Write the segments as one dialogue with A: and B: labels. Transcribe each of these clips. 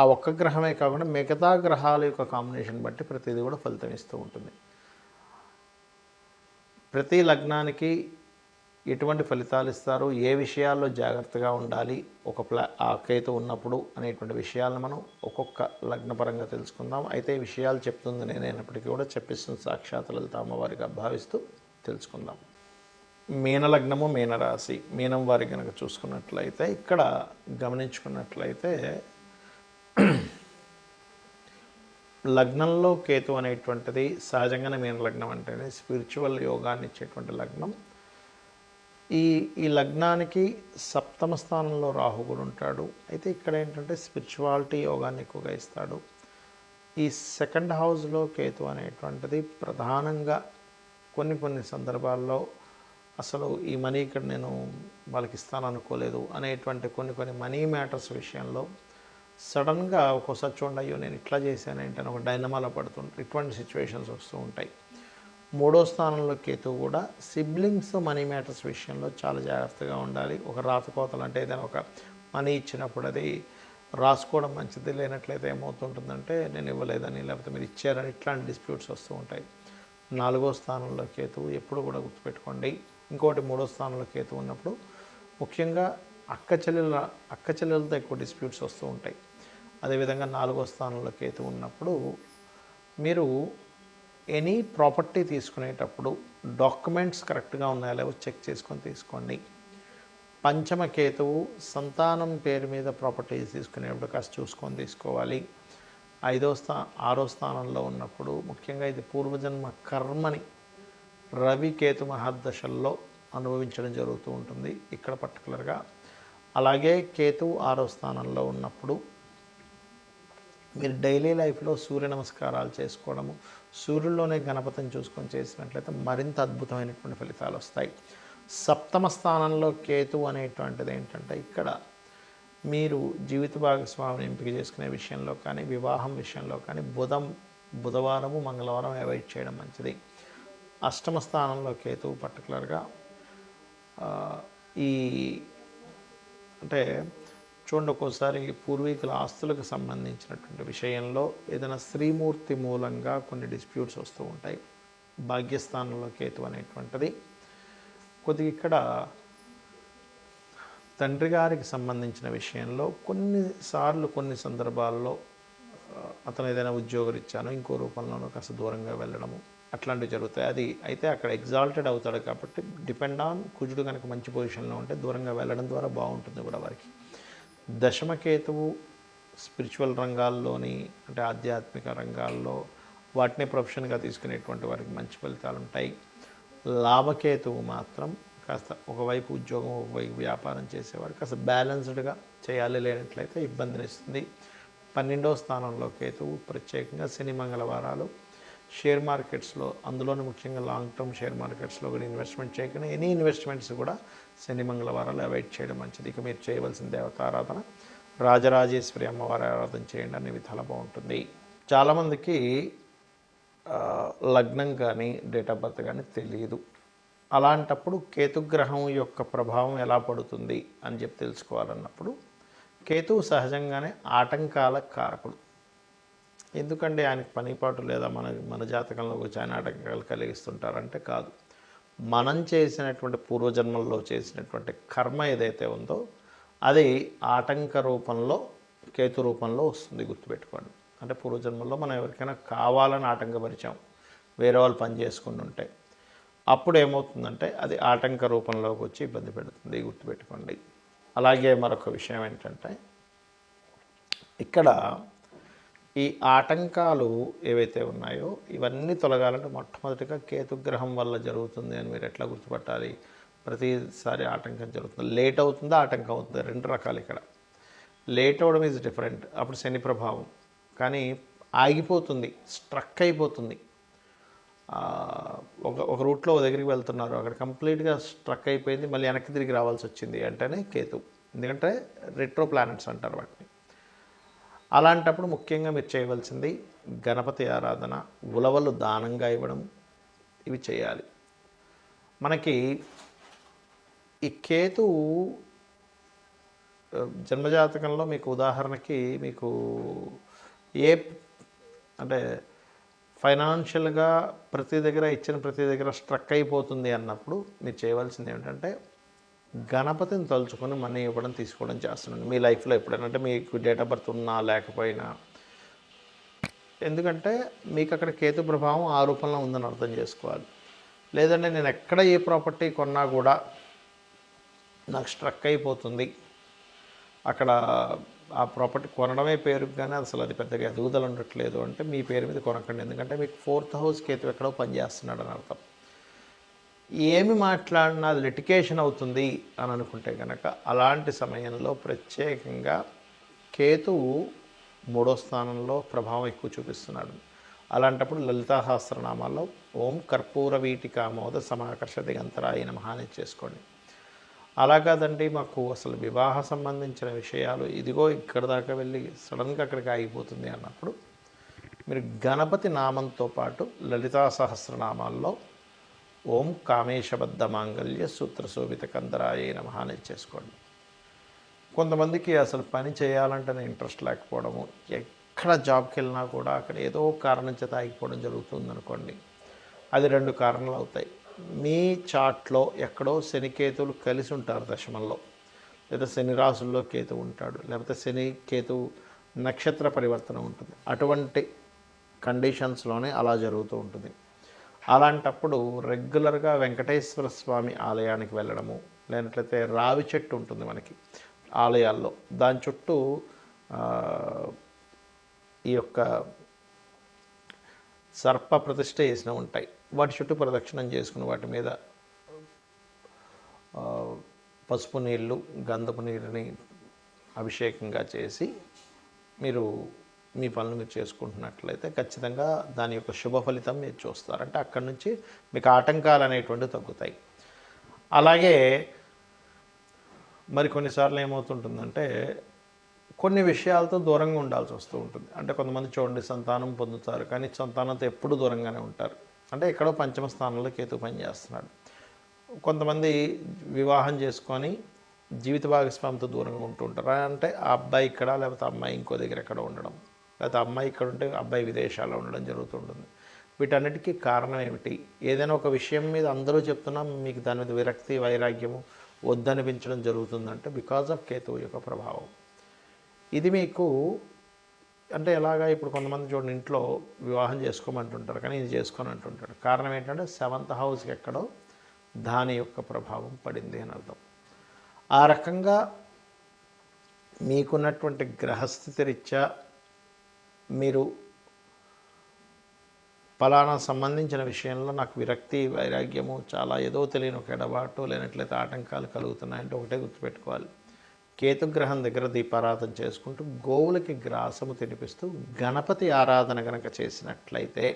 A: ఆ ఒక్క గ్రహమే కాకుండా మిగతా గ్రహాల యొక్క కాంబినేషన్ బట్టి ప్రతిదీ కూడా ఫలితం ఇస్తూ ఉంటుంది. ప్రతి లగ్నానికి ఎటువంటి ఫలితాలు ఇస్తారు ఏ విషయాల్లో జాగ్రత్తగా ఉండాలి ఒక ప్లా ఆ కేతు ఉన్నప్పుడు అనేటువంటి విషయాలను మనం ఒక్కొక్క లగ్నపరంగా తెలుసుకుందాం. అయితే ఈ విషయాలు చెప్తుంది నేనైనప్పటికీ కూడా చెప్పిస్తుంది సాక్షాత్ లలిత అమ్మవారిగా భావిస్తూ తెలుసుకుందాం. మీనలగ్నము మీనరాశి మీనం వారి కనుక చూసుకున్నట్లయితే ఇక్కడ గమనించుకున్నట్లయితే లగ్నంలో కేతు అనేటువంటిది సహజంగానే మీన లగ్నం అంటేనే స్పిరిచువల్ యోగాన్ని ఇచ్చేటువంటి లగ్నం. ఈ ఈ లగ్నానికి సప్తమ స్థానంలో రాహు కూడా ఉంటాడు. అయితే ఇక్కడ ఏంటంటే స్పిరిచువాలిటీ యోగాన్ని ఎక్కువగా ఇస్తాడు. ఈ సెకండ్ హౌస్లో కేతు అనేటువంటిది ప్రధానంగా కొన్ని కొన్ని సందర్భాల్లో అసలు ఈ మనీ ఇక్కడ నేను వాళ్ళకి ఇస్తాను అనుకోలేదు అనేటువంటి కొన్ని కొన్ని మనీ మ్యాటర్స్ విషయంలో సడన్గా ఒక్కోసారి చూడండి అయ్యో నేను ఇట్లా చేశాను ఏంటని ఒక డైనమాలో పడుతుంటారు. ఇటువంటి సిచ్యువేషన్స్ వస్తూ ఉంటాయి. మూడో స్థానంలో కేతు కూడా సిబ్లింగ్స్ మనీ మ్యాటర్స్ విషయంలో చాలా జాగ్రత్తగా ఉండాలి. ఒక రాతకోతలు అంటే ఏదైనా ఒక మనీ ఇచ్చినప్పుడు అది రాసుకోవడం మంచిది లేనట్లయితే ఏమవుతుంటుందంటే నేను ఇవ్వలేదని లేకపోతే మీరు ఇచ్చారని ఇట్లాంటి డిస్ప్యూట్స్ వస్తూ ఉంటాయి. నాలుగో స్థానంలో కేతువు ఎప్పుడు కూడా గుర్తుపెట్టుకోండి. ఇంకోటి మూడో స్థానంలో కేతు ఉన్నప్పుడు ముఖ్యంగా అక్క చెల్లెల అక్క చెల్లెలతో ఎక్కువ డిస్ప్యూట్స్ వస్తూ ఉంటాయి. అదేవిధంగా నాలుగో స్థానంలో కేతు ఉన్నప్పుడు మీరు ఎనీ ప్రాపర్టీ తీసుకునేటప్పుడు డాక్యుమెంట్స్ కరెక్ట్గా ఉన్నాయా లేవో చెక్ చేసుకొని తీసుకోండి. పంచమ కేతువు సంతానం పేరు మీద ప్రాపర్టీస్ తీసుకునేటప్పుడు కాస్త చూసుకొని తీసుకోవాలి. ఐదో స్థా ఆరో స్థానంలో ఉన్నప్పుడు ముఖ్యంగా ఇది పూర్వజన్మ కర్మని రవి కేతు మహాదశల్లో అనుభవించడం జరుగుతూ ఉంటుంది. ఇక్కడ పర్టికులర్గా అలాగే కేతు ఆరో స్థానంలో ఉన్నప్పుడు మీరు డైలీ లైఫ్లో సూర్య నమస్కారాలు చేసుకోవడము సూర్యుల్లోనే గణపతిని చూసుకొని చేసినట్లయితే మరింత అద్భుతమైనటువంటి ఫలితాలు వస్తాయి. సప్తమ స్థానంలో కేతు అనేటువంటిది ఏంటంటే ఇక్కడ మీరు జీవిత భాగస్వామిని ఎంపిక చేసుకునే విషయంలో కానీ వివాహం విషయంలో కానీ బుధం బుధవారము మంగళవారం అవాయిడ్ చేయడం మంచిది. అష్టమ స్థానంలో కేతు పర్టికులర్గా ఈ అంటే చూడండి ఒక్కోసారి పూర్వీకుల ఆస్తులకు సంబంధించినటువంటి విషయంలో ఏదైనా స్త్రీమూర్తి మూలంగా కొన్ని డిస్ప్యూట్స్ వస్తూ ఉంటాయి. భాగ్యస్థానంలో కేతు అనేటువంటిది. కొద్దిగా ఇక్కడ తండ్రి గారికి సంబంధించిన విషయంలో కొన్నిసార్లు కొన్ని సందర్భాల్లో అతను ఏదైనా ఉద్యోగం ఇచ్చాను ఇంకో రూపంలోనూ కాస్త దూరంగా వెళ్ళడము అట్లాంటివి జరుగుతాయి. అది అయితే అక్కడ ఎగ్జాల్టెడ్ అవుతాడు కాబట్టి డిపెండ్ ఆన్ కుజుడు కనుక మంచి పొజిషన్లో ఉంటే దూరంగా వెళ్ళడం ద్వారా బాగుంటుంది కూడా వారికి. దశమకేతువు స్పిరిచువల్ రంగాల్లోని అంటే ఆధ్యాత్మిక రంగాల్లో వాటిని ప్రొఫెషన్గా తీసుకునేటువంటి వారికి మంచి ఫలితాలు ఉంటాయి. లాభకేతువు మాత్రం కాస్త ఒకవైపు ఉద్యోగం ఒకవైపు వ్యాపారం చేసేవారు కాస్త బ్యాలెన్స్డ్గా చేయాలి లేనట్లయితే ఇబ్బందినిస్తుంది పన్నెండవ స్థానంలో కేతువు ప్రత్యేకంగా శని మంగళవారాలు షేర్ మార్కెట్స్లో అందులోనే ముఖ్యంగా లాంగ్ టర్మ్ షేర్ మార్కెట్స్లో కూడా ఇన్వెస్ట్మెంట్ చేయకుండా ఎనీ ఇన్వెస్ట్మెంట్స్ కూడా శని మంగళవారాలు అవాయిడ్ చేయడం మంచిది. ఇక మీరు చేయవలసిన దేవతారాధన రాజరాజేశ్వరి అమ్మవారి ఆరాధన చేయండి. అనే విధాలు బాగుంటుంది. చాలామందికి లగ్నం కానీ డేట్ ఆఫ్ బర్త్ కానీ తెలియదు అలాంటప్పుడు కేతుగ్రహం యొక్క ప్రభావం ఎలా పడుతుంది అని చెప్పి తెలుసుకోవాలన్నప్పుడు కేతు సహజంగానే ఆటంకాల కారకుడు. ఎందుకంటే ఆయనకు పనిపాటు లేదా మన మన జాతకంలో వచ్చి ఆయన ఆటంకాలు కలిగిస్తుంటారంటే కాదు. మనం చేసినటువంటి పూర్వజన్మల్లో చేసినటువంటి కర్మ ఏదైతే ఉందో అది ఆటంక రూపంలో కేతు రూపంలో వస్తుంది గుర్తుపెట్టుకోండి. అంటే పూర్వజన్మల్లో మనం ఎవరికైనా కావాలని ఆటంకపరిచాం వేరే వాళ్ళు పని చేసుకుని ఉంటే అప్పుడు ఏమవుతుందంటే అది ఆటంక రూపంలోకి వచ్చి ఇబ్బంది పెడుతుంది గుర్తుపెట్టుకోండి. అలాగే మరొక విషయం ఏంటంటే ఇక్కడ ఈ ఆటంకాలు ఏవైతే ఉన్నాయో ఇవన్నీ తొలగాలంటే మొట్టమొదటిగా కేతుగ్రహం వల్ల జరుగుతుంది అని మీరు ఎట్లా గుర్తుపట్టాలి? ప్రతిసారి ఆటంకం జరుగుతుంది. లేట్ అవుతుందా? ఆటంకం అవుతుందా? రెండు రకాలు ఇక్కడ. లేట్ అవడం ఈజ్ డిఫరెంట్ అప్పుడు శని ప్రభావం. కానీ ఆగిపోతుంది. స్ట్రక్ అయిపోతుంది. ఒక ఒక రూట్లో ఒక దగ్గరికి వెళ్తున్నారు. అక్కడ కంప్లీట్గా స్ట్రక్ అయిపోయింది. మళ్ళీ వెనక్కి తిరిగి రావాల్సి వచ్చింది అంటేనే కేతు. ఎందుకంటే రెట్రో ప్లానెట్స్ అంటారు వాటిని. అలాంటప్పుడు ముఖ్యంగా మీరు చేయవలసింది గణపతి ఆరాధన ఉలవలు దానంగా ఇవ్వడం ఇవి చేయాలి. మనకి ఈ కేతువు జన్మజాతకంలో మీకు ఉదాహరణకి మీకు ఏ అంటే ఫైనాన్షియల్గా ప్రతి దగ్గర ఇచ్చిన ప్రతి దగ్గర స్ట్రక్ అయిపోతుంది అన్నప్పుడు మీరు చేయవలసింది ఏమిటంటే గణపతిని తలుచుకొని మనీ ఇవ్వడం తీసుకోవడం చేస్తున్నాను మీ లైఫ్లో ఎప్పుడైనా అంటే మీకు డేట్ ఆఫ్ బర్త్ ఉన్నా లేకపోయినా. ఎందుకంటే మీకు అక్కడ కేతు ప్రభావం ఆ రూపంలో ఉందని అర్థం చేసుకోవాలి. లేదంటే నేను ఎక్కడ ఏ ప్రాపర్టీ కొన్నా కూడా నాకు స్ట్రక్ అయిపోతుంది. అక్కడ ఆ ప్రాపర్టీ కొనడమే పేరుకు కానీ అసలు అది పెద్దగా ఎదుగుదల ఉండట్లేదు అంటే మీ పేరు మీద కొనకండి. ఎందుకంటే మీకు ఫోర్త్ హౌస్ కేతు ఎక్కడో పనిచేస్తున్నాడు అని అర్థం. ఏమి మాట్లాడినా అది లిటికేషన్ అవుతుంది అని అనుకుంటే కనుక అలాంటి సమయంలో ప్రత్యేకంగా కేతువు మూడో స్థానంలో ప్రభావం ఎక్కువ చూపిస్తున్నాడు. అలాంటప్పుడు లలితా ఓం కర్పూర వీటికామోద సమాకర్ష దిగంతరాయి నమః అని చేసుకోండి. అలా కాదండి మాకు అసలు వివాహ సంబంధించిన విషయాలు ఇదిగో ఇక్కడ దాకా వెళ్ళి సడన్గా అక్కడికి ఆగిపోతుంది అన్నప్పుడు మీరు గణపతి నామంతో పాటు లలితా సహస్రనామాల్లో ఓం కామేశబద్ధ మాంగళ్య సూత్ర శోభిత కందరాయ నమహాని చేసుకోండి. కొంతమందికి అసలు పని చేయాలంటేనే ఇంట్రెస్ట్ లేకపోవడము ఎక్కడ జాబ్కి వెళ్ళినా కూడా అక్కడ ఏదో కారణం చేత ఆగిపోవడం జరుగుతుంది అనుకోండి అది రెండు కారణాలు అవుతాయి. మీ చాట్లో ఎక్కడో శనికేతువులు కలిసి ఉంటారు దశమంలో లేదా శని రాసుల్లో కేతు ఉంటాడు లేకపోతే శని కేతు నక్షత్ర పరివర్తన ఉంటుంది. అటువంటి కండిషన్స్లోనే అలా జరుగుతూ ఉంటుంది. అలాంటప్పుడు రెగ్యులర్గా వెంకటేశ్వర స్వామి ఆలయానికి వెళ్ళడము లేనట్లయితే రావి చెట్టు ఉంటుంది మనకి ఆలయాల్లో. దాని చుట్టూ ఈ యొక్క సర్ప ప్రతిష్ట చేసిన ఉంటాయి. వాటి చుట్టూ ప్రదక్షిణం చేసుకుని వాటి మీద పసుపు నీళ్ళు గంధపు నీరుని అభిషేకంగా చేసి మీరు మీ పనులు మీరు చేసుకుంటున్నట్లయితే ఖచ్చితంగా దాని యొక్క శుభ ఫలితం మీరు చూస్తారు. అంటే అక్కడి నుంచి మీకు ఆటంకాలు అనేటువంటివి తగ్గుతాయి. అలాగే మరి కొన్నిసార్లు ఏమవుతుంటుందంటే కొన్ని విషయాలతో దూరంగా ఉండాల్సి వస్తూ ఉంటుంది. అంటే కొంతమంది చూడండి సంతానం పొందుతారు కానీ సంతానంతో ఎప్పుడు దూరంగానే ఉంటారు. అంటే ఎక్కడో పంచమ స్థానంలో కేతు పనిచేస్తున్నాడు కొంతమంది వివాహం చేసుకొని జీవిత భాగస్వామితో దూరంగా ఉంటూ ఉంటారు. అంటే ఆ అబ్బాయి ఇక్కడ లేకపోతే అమ్మాయి ఇంకో దగ్గర ఎక్కడ ఉండడం. లేకపోతే అమ్మాయి ఇక్కడ ఉంటే అబ్బాయి విదేశాల్లో ఉండడం జరుగుతుంటుంది. వీటన్నిటికీ కారణం ఏమిటి? ఏదైనా ఒక విషయం మీద అందరూ చెప్తున్నా మీకు దాని మీద విరక్తి వైరాగ్యము వద్దనిపించడం జరుగుతుందంటే బికాజ్ ఆఫ్ కేతువు యొక్క ప్రభావం. ఇది మీకు అంటే ఎలాగా ఇప్పుడు కొంతమంది చూడండి ఇంట్లో వివాహం చేసుకోమంటుంటారు కానీ ఇది చేసుకొని అంటుంటాడు కారణం ఏంటంటే సెవెంత్ హౌస్కి ఎక్కడో దాని యొక్క ప్రభావం పడింది అని అర్థం. ఆ రకంగా మీకున్నటువంటి గ్రహస్థితి రీత్యా మీరు ఫలానా సంబంధించిన విషయంలో నాకు విరక్తి వైరాగ్యము చాలా ఏదో తెలియని ఒక ఎడబాటు లేనట్లయితే ఆటంకాలు కలుగుతున్నాయంటే ఒకటే గుర్తుపెట్టుకోవాలి. కేతుగ్రహం దగ్గర దీపారాధన చేసుకుంటూ గోవులకి గ్రాసము తినిపిస్తూ గణపతి ఆరాధన గనక చేసినట్లయితే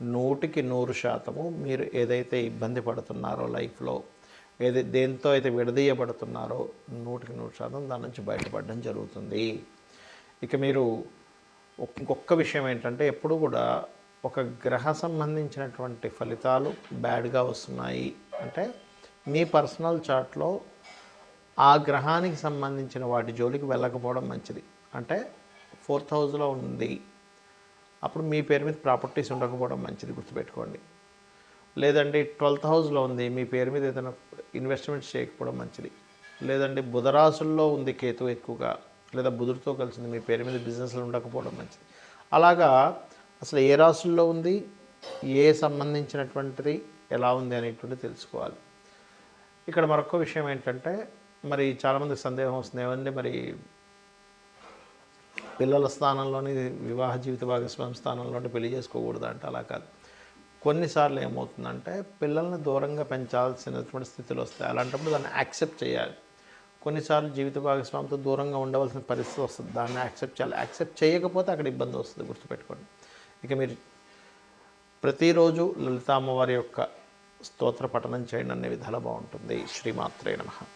A: నూటికి నూరు శాతము మీరు ఏదైతే ఇబ్బంది పడుతున్నారో లైఫ్లో ఏది దేంతో అయితే విడదీయబడుతున్నారో నూటికి నూరు శాతం దాని నుంచి బయటపడడం జరుగుతుంది. ఇక మీరు ఇంకొక విషయం ఏంటంటే ఎప్పుడు కూడా ఒక గ్రహ సంబంధించినటువంటి ఫలితాలు బ్యాడ్గా వస్తున్నాయి. అంటే మీ పర్సనల్ చార్ట్లో ఆ గ్రహానికి సంబంధించిన వాటి జోలికి వెళ్ళకపోవడం మంచిది. అంటే ఫోర్త్ హౌస్లో ఉంది. అప్పుడు మీ పేరు మీద ప్రాపర్టీస్ ఉండకపోవడం మంచిది గుర్తుపెట్టుకోండి. లేదండి ట్వెల్త్ హౌస్లో ఉంది మీ పేరు మీద ఏదైనా ఇన్వెస్ట్మెంట్స్ చేయకపోవడం మంచిది. లేదండి బుధరాశుల్లో ఉంది కేతు ఎక్కువగా. లేదా బుధుడితో కలిసింది మీ పేరు మీద బిజినెస్లు ఉండకపోవడం మంచిది. అలాగా అసలు ఏ రాసుల్లో ఉంది ఏ సంబంధించినటువంటిది ఎలా ఉంది అనేటువంటిది తెలుసుకోవాలి. ఇక్కడ మరొక విషయం ఏంటంటే మరి చాలామందికి సందేహం వస్తుంది. ఏమండి మరి పిల్లల స్థానంలోని వివాహ జీవిత భాగస్వామి స్థానంలో పెళ్ళి చేసుకోకూడదు అంటే అలా కాదు. కొన్నిసార్లు ఏమవుతుందంటే పిల్లల్ని దూరంగా పెంచాల్సినటువంటి స్థితిలో వస్తాయి. అలాంటప్పుడు దాన్ని యాక్సెప్ట్ చేయాలి. కొన్నిసార్లు జీవిత భాగస్వామితో దూరంగా ఉండవలసిన పరిస్థితి వస్తుంది. దాన్ని యాక్సెప్ట్ చేయాలి. యాక్సెప్ట్ చేయకపోతే అక్కడ ఇబ్బంది వస్తుంది గుర్తుపెట్టుకోండి. ఇక మీరు ప్రతిరోజు లలిత అమ్మవారి యొక్క స్తోత్ర పఠనం చేయండి. అనే విధాలు బాగుంటుంది. శ్రీమాత్రే నమ.